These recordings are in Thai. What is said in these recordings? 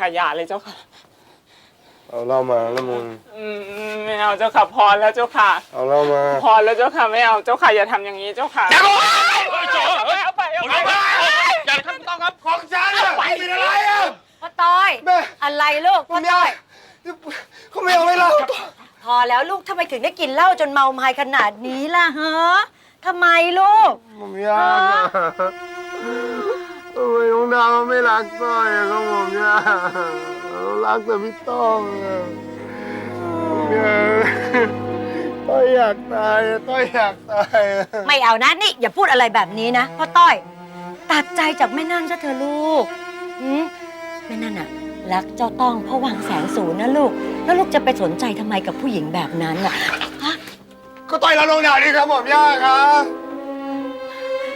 ค่ะอย่าเลยเจ้าค่ะ เอาเหล้ามาแล้วมึงอืมไม่เอาเจ้าค่ะพอแล้วเจ้าค่ะ เอาเหล้ามาพอแล้วเจ้าค่ะไม่เอาเจ้าค่ะอย่าทำอย่างนี้เจ้าค่ะอย่าบอกเอาไปเอาไปเอาไปอย่าท่านต้องครับของฉันอะเป็นอะไรอะพ่อต้อยแม่อะไรลูกพ่อต้อยเขาไม่เอาให้เราพอแล้วลูกทำไมถึงได้กินเหล้าจนเมาไม้ขนาดนี้ล่ะฮะทำไมลูก ผมยากอะ ทำไมน้องดาวไม่รักต้อยอะครับผมยากเรารักแต่พี่ต้องอะผมยากต้อยอยากตายอะต้อยอยากตายอะไม่เอานะนี่อย่าพูดอะไรแบบนี้นะพ่อต้อย ตัดใจจากแม่นั่นซะเถอะลูกหืมแม่นั่นอะรักเจ้าต้องเพราะวางแสงสูงนะลูก แล้วลูกจะไปสนใจทำไมกับผู้หญิงแบบนั้นอะก็ต้อยรักน้องดาวนี่ครับผมยากครับ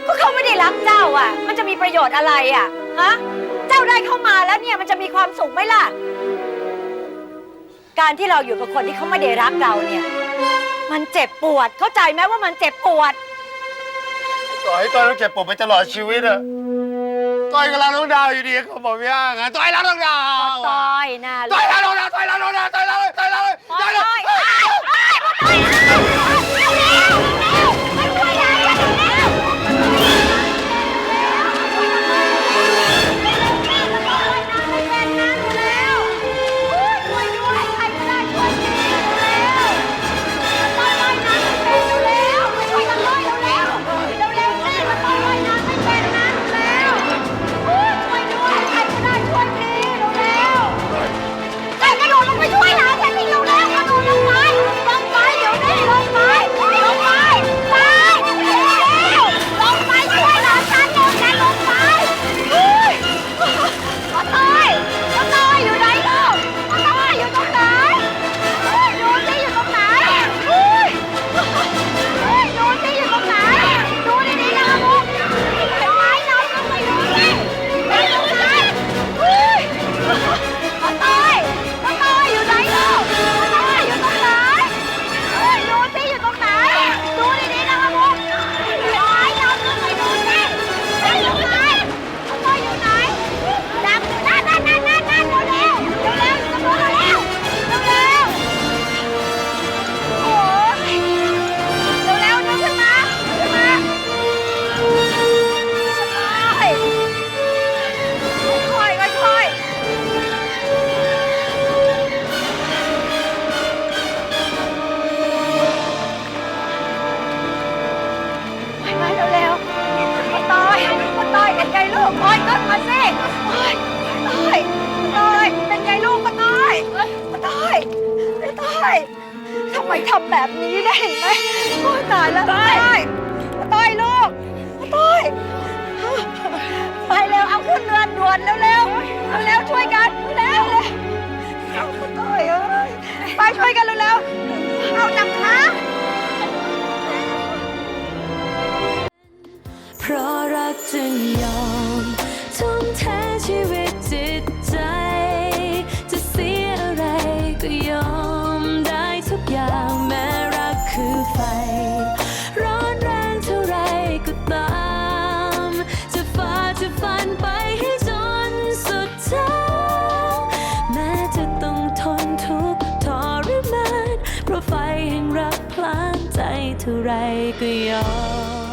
ก็เขาไม่ได้รักเจ้าอะมันจะมีประโยชน์อะไรอะฮะ เจ้าได้เข้ามาแล้วเนี่ยมันจะมีความสุขไหมล่ะ การที่เราอยู่กับคนที่เขาไม่ได้รักเราเนี่ย มันเจ็บปวด เข้าใจไหมว่ามันเจ็บปวด ต่อให้ต้อยต้องเจ็บปวดไปตลอดชีวิตอะต้อยก็รักน้องดาวอยู่ดีครับผมยากอะต้อยรักน้องดาวต้อยน่าต้อยรักน้องดาวต้อยรักน้องดาวต้อยรักต้อยรักต้อยรัก ต้อย งลูกป้อยขึ้นมาสิป้าต้อยป้าต้อยเป็นไงลูกป้าต้อยป้าต้อยป้าต้อยทำไมทำแบบนี้ได้เห็นไหมโอ้ยตายแล้วป้าต้อยป้าต้อยลูกป้าต้อยไปเร็วเอาขึ้นเรือด่วนเร็วๆเอาเร็วช่วยกันเร็วเร็วเอาป้าต้อยเอ้ยไปช่วยกันเร็วๆเอาจับขา จึงยอมทุ่มเทชีวิตจิตใจ จะเสียอะไรก็ยอมได้ทุกอย่างแม้รักคือไฟ ร้อนแรงเท่าไรก็ตาม จะฝ่าจะฟันไปให้จนสุดทางแม้จะต้องทนทุกข์ทรมานเพราะไฟแห่งรักพลานใจเท่าไรก็ยอม